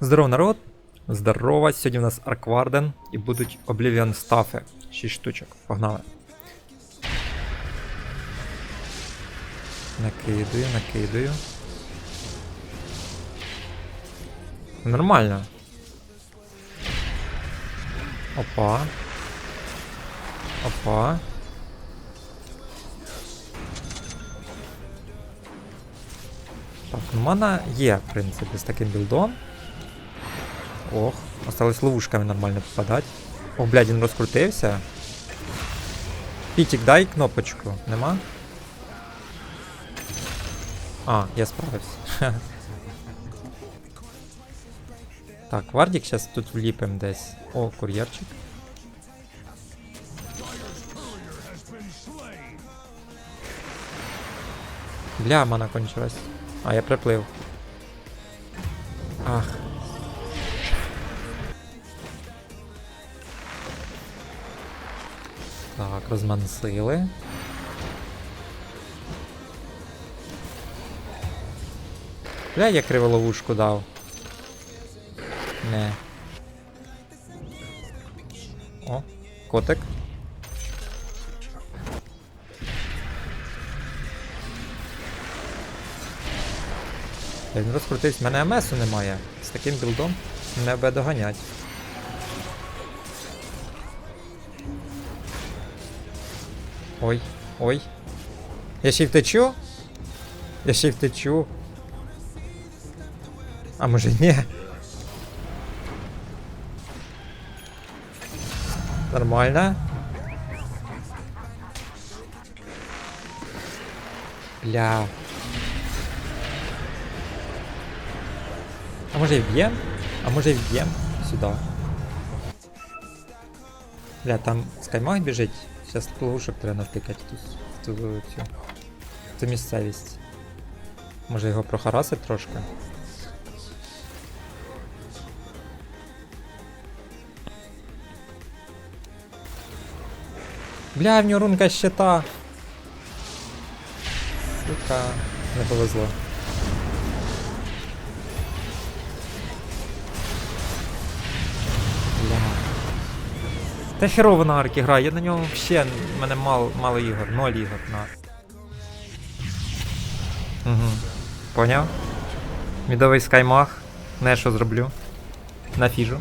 Здорово, народ! Здорово! Сьогодні у нас Аркварден і будуть Oblivion стафи. 6 штучок. Погнали. Накидаю, накидаю. Нормально. Опа. Опа. Так, ну мана є, в принципі, з таким білдом. Ох, осталось ловушками нормально попадати. О, блядь, він розкрутився. Пітік, дай кнопочку. Нема? А, я справився. Так, Вардік зараз тут вліпим десь. О, кур'єрчик. Бля, мана кончилась. А, я приплив. Ах. Так, розмансили. Бля, я криволовушку дав. Не. О, котик. Він розкрутився, в мене МСу немає. З таким білдом не буде доганять. Ой, ой. Я ще й втечу? Я ще й втечу. А може ні? Нормально. Бля. А може і вб'єм? А може і вб'єм? Сюди. Бля, там скаймаг біжить. Зараз ловушок треба навтикати тут. цю, в цю місцевість. Може його прохарасить трошки? Бля, в нього рунка щита. Сука, не повезло. Та херово на аркі грає, я на ньому взагалі мене мало, мало ігор, ноль ігор на. Угу. Поняв? Мідовий скаймах. Не що зроблю. На фіжу.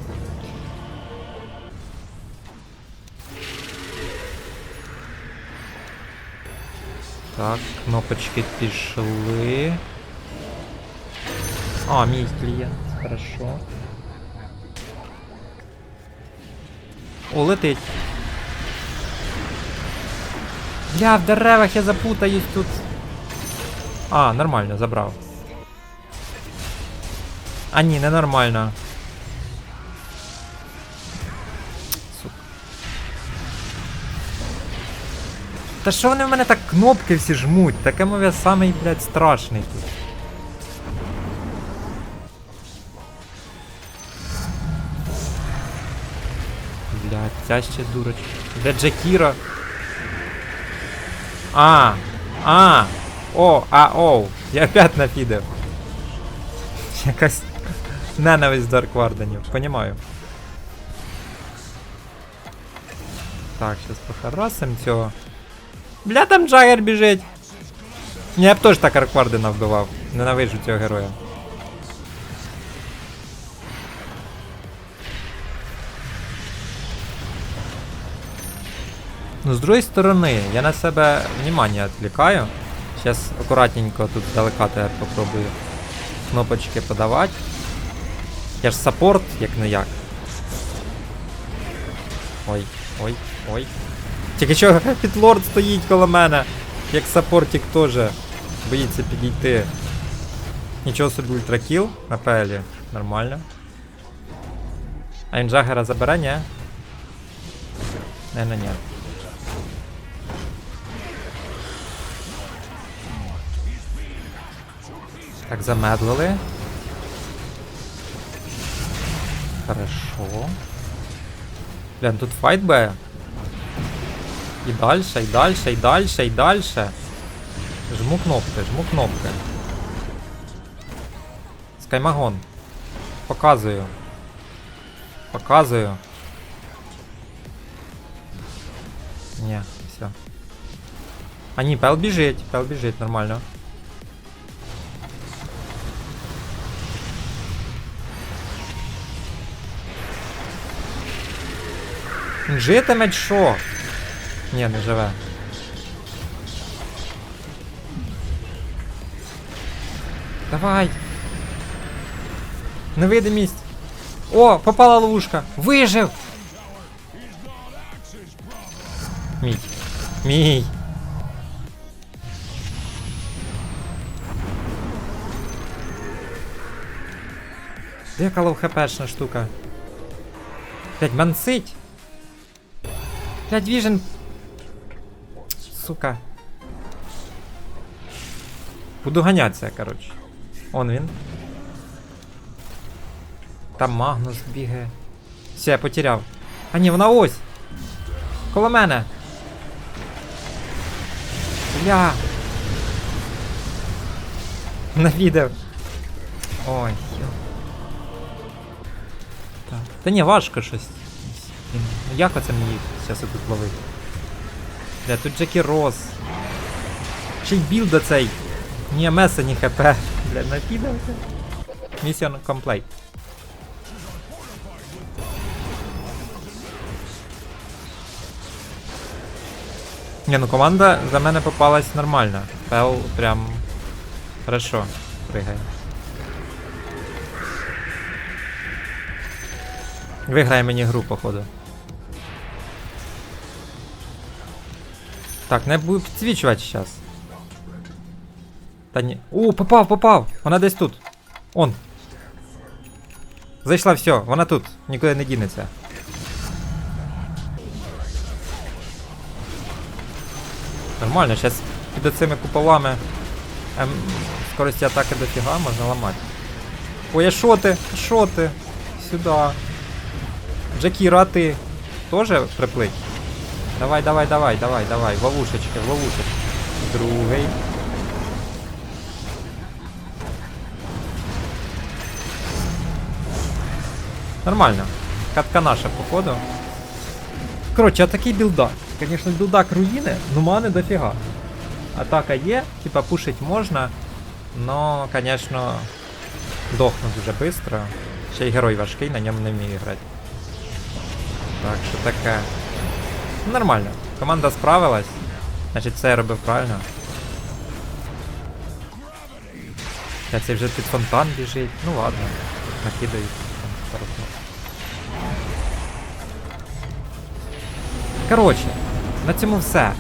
Так, кнопочки пішли. А, мій клієнт. Хорошо. О, летить. Бля, в деревах я запутаюсь тут. А, нормально, забрав. А ні, не нормально. Сука. Та що вони в мене так кнопки всі жмуть? Таке мов я самий, блядь, страшний тут. Ця ще дурочка. Де Джакіра? А, а, о, а, оу. Я опять нафідив. Якась ненависть до Аркварденів, понімаю. Так, сейчас похарасим цього. Бля, там Джагер біжить. Я б теж так Арквардена вбивав. Ненавиджу цього героя. Ну, з другої сторони, я на себе внимание відвлікаю. Зараз акуратненько тут здалека я попробую кнопочки подавати. Я ж саппорт, як не як. Ой, ой, ой. Тільки що підлорд стоїть коло мене, як саппортик теж боїться підійти. Нічого собі ультракіл на пелі. Нормально. А він Джагера забере, ні? Не, не, ні. Так, замедлили. Хорошо. Блін, тут файт буде. І дальше, і дальше, і дальше, і дальше. Жму кнопки, жму кнопки. Скаймагон. Показую. Показую. Ні, все. А ні, пел біжить, пел біжить, нормально. Житиме чи що? Ні, не живе. Давай. Невидимість. О, попала ловушка. Вижив. Мій. Мій. Яка лоу хпшна штука. Блять, мансить. Блять, віжен. Сука. Буду ганятися, коротше. Он він. Там Магнус бігає. Все, я потеряв. А ні, вона ось. Коло мене. Бля. Навідав. Ой, йо. Так. Та ні, важко щось. Блін, Як оце мені зараз тут ловити? Бля, тут Джекі Рос. Ще й білд оцей. Ні меса, ні хп. Бля, накидався. Місіон комплейт. Ні, ну команда за мене попалась нормально. Пел прям хорошо пригає. Виграє мені гру, походу. Так, не буду підсвічувати зараз. Та ні. О, попав, попав! Вона десь тут. Он. Зайшла все, вона тут, нікуди не дінеться. Нормально, зараз під цими куполами ем, скорості атаки дофіга можна ламати. Ой, а що ти? Що ти? Сюда. Джакіра, а ти теж приплить? Давай, давай, давай, давай, давай. В ловушечки, в ловушечки. Другий. Нормально. Катка наша, походу. Коротше, а такий білдак. Звісно, білдак руїни, ну мани дофіга. Атака є, типа пушить можна, но, звісно, дохнуть дуже швидко. Ще й герой важкий, на ньому не вмію грати. Так що таке. Нормально. Команда справилась. Значить, все я робив правильно. Я цей вже під фонтан біжить. Ну ладно. Накидають. там. Коротше, на цьому все.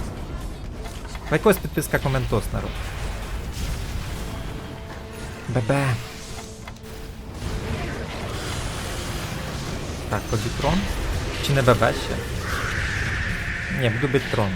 Лайкос, підписка, коментос, народ. Бебе. Так, побітрон. Чи не бебе ще? Ні, буду бити трон.